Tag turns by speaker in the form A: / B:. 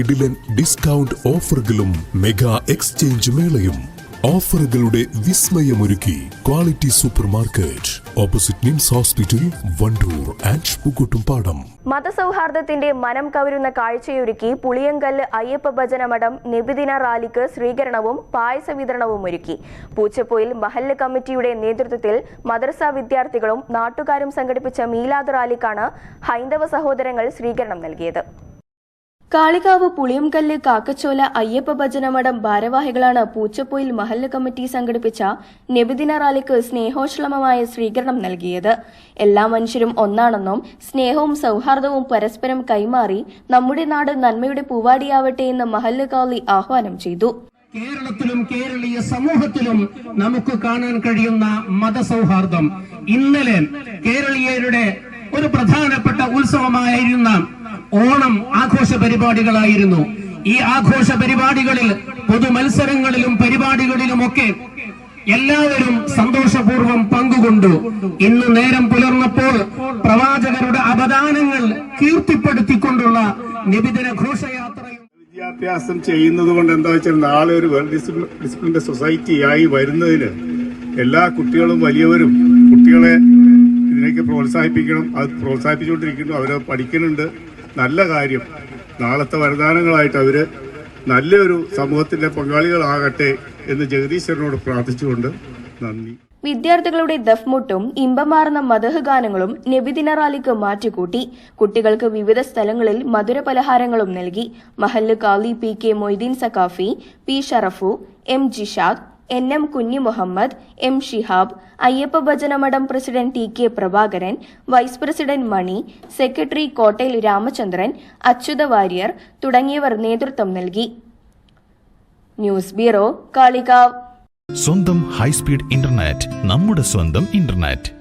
A: കിടിലൻ ഡിസ്കൗണ്ട് ഓഫറുകളും mega exchange മേളയും. ഓഫറുകളുടെ വിസ്മയമൊരുക്കി quality supermarket opposite NIMS hospital Wandoor and Pookkottumpadam
B: മതസൗഹാർദ്ദത്തിന്റെ മനം കവരുന്ന കാഴ്ചയൊരുക്കി പുളിയങ്കല്ല് അയ്യപ്പ ഭജന മഠം നിബിദിന റാലിക്ക് സ്വീകരണവും പായസ വിതരണവും ഒരുക്കി. പൂച്ചപ്പോയിൽ മഹല്ല് കമ്മിറ്റിയുടെ നേതൃത്വത്തിൽ മദ്രസ വിദ്യാർത്ഥികളും നാട്ടുകാരും സംഘടിപ്പിച്ച മീലാദ് റാലിക്കാണ് ഹൈന്ദവ സഹോദരങ്ങൾ സ്വീകരണം നൽകിയത്. കാളികാവ് പുളിയംകല്ല് കാക്കച്ചോല അയ്യപ്പ ഭജനമഠം ഭാരവാഹികളാണ് പൂച്ചപ്പൊയിൽ മഹല്ല് കമ്മിറ്റി സംഘടിപ്പിച്ച നബിദിന റാലിക്ക് സ്നേഹോഷ്ലമമായ സ്വീകരണം നൽകിയത്. എല്ലാ മനുഷ്യരും ഒന്നാണെന്നും സ്നേഹവും സൗഹാർദ്ദവും പരസ്പരം കൈമാറി നമ്മുടെ നാട് നന്മയുടെ പൂവാടിയാവട്ടെ എന്ന് മഹല്ല് കാളി ആഹ്വാനം ചെയ്തു.
C: കേരളത്തിലും കേരളീയ സമൂഹത്തിലും നമുക്ക് കാണാൻ കഴിയുന്ന മതസൗഹാർദ്ദം ഇന്നലെ കേരളീയരുടെ ഒരു പ്രധാനപ്പെട്ട ഉത്സവമായിരുന്ന ഓണം ആഘോഷ പരിപാടികളായിരുന്നു. ഈ ആഘോഷ പരിപാടികളിൽ പൊതു മത്സരങ്ങളിലും പരിപാടികളിലുമൊക്കെ എല്ലാവരും സന്തോഷപൂർവം പങ്കുകൊണ്ടു. ഇന്ന് നേരം പുലർന്നപ്പോൾ പ്രവാചകരുടെ അവദാനങ്ങൾ കീർത്തിപ്പെടുത്തിക്കൊണ്ടുള്ള നിബിദിന ഘോഷയാത്രയും
D: വിദ്യാഭ്യാസം ചെയ്യുന്നത് കൊണ്ട് എന്താ വെച്ചാൽ നാളെ ഒരു വെൽ ഡിസിപ്ലിൻഡ് സൊസൈറ്റി ആയി വരുന്നതിന് എല്ലാ കുട്ടികളും വലിയവരും കുട്ടികളെ ഇതിനേക്ക് പ്രോത്സാഹിപ്പിക്കണം. അത് പ്രോത്സാഹിപ്പിച്ചുകൊണ്ടിരിക്കുന്നു. അവരെ പഠിക്കുന്നുണ്ട്. നല്ല കാര്യം. നാളത്തെ വരദാനങ്ങളായിട്ട് അവർ നല്ലൊരു സമൂഹത്തിന്റെ പങ്കാളികളാകട്ടെ എന്ന് ജഗദീശ്വരനോട് പ്രാർത്ഥിച്ചുകൊണ്ട് നന്ദി.
B: വിദ്യാർത്ഥികളുടെ ദഫ്മുട്ടും ഇമ്പമാർന്ന മദഹ് ഗാനങ്ങളും നബിദിന റാലിക്ക് മാറ്റുകൂട്ടി കുട്ടികൾക്ക് വിവിധ സ്ഥലങ്ങളിൽ മധുര പലഹാരങ്ങളും നൽകി. മഹല്ല് കാലി P K Moideen Saqafi P Sharafu M Jishad N M Kunhi Muhammad M Shihab Ayyappa ഭജനമഠം president T K Prabhakaran vice president Mani secretary കോട്ടയിൽ രാമചന്ദ്രൻ അച്യുത വാര്യർ തുടങ്ങിയവർ നേതൃത്വം നൽകി. News bureau Kalikavu.
E: സ്വന്തം ഹൈസ്പീഡ് ഇന്റർനെറ്റ് നമ്മുടെ സ്വന്തം ഇന്റർനെറ്റ്.